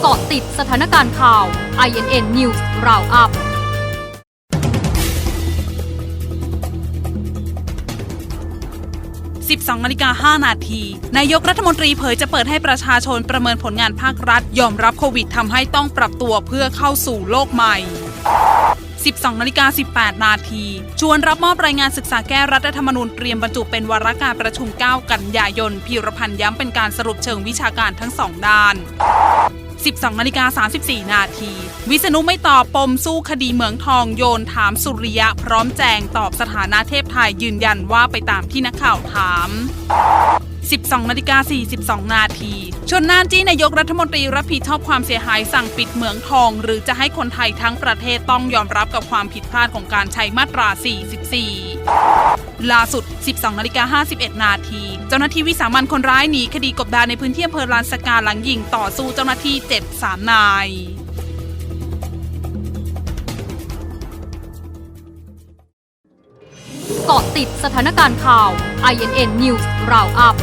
เกาะติดสถานการณ์ข่าว INN News Roundup 12นาฬิกา5นาที นายกรัฐมนตรีเผยจะเปิดให้ประชาชนประเมินผลงานภาครัฐ ยอมรับโควิดทำให้ต้องปรับตัวเพื่อเข้าสู่โลกใหม่ 12นาฬิกา18 นาที ชวนรับมอบรายงานศึกษาแก้รัฐธรรมนูญเตรียมบรรจุเป็นวาระการประชุม 9 กันยายน พีรพันธ์ย้ำเป็นการสรุปเชิงวิชาการทั้งสองด้าน 12นาฬิกา34 นาที วิษณุไม่ตอบปมสู้คดีเหมืองทองโยนถามสุริยะพร้อมแจงตอบสถานะเทพไทยยืนยันว่าไปตามที่นักข่าวถาม 12นาฬิกา42 นาที ชนน่านจี้นายกรัฐมนตรีรับผิดชอบความเสียหายสั่งปิดเหมืองทอง หรือจะให้คนไทยทั้งประเทศต้องยอมรับกับความผิดพลาดของการใช้มาตรา 44 ล่าสุด 12นาฬิกา51 นาที เจ้าหน้าที่วิสามันคนร้ายหนีคดีกบดานในพื้นที่อำเภอลานสกาหลังยิงต่อสู้เจ้าหน้าที่7 3นายเกาะติดสถานการณ์ข่าว INN News Roundup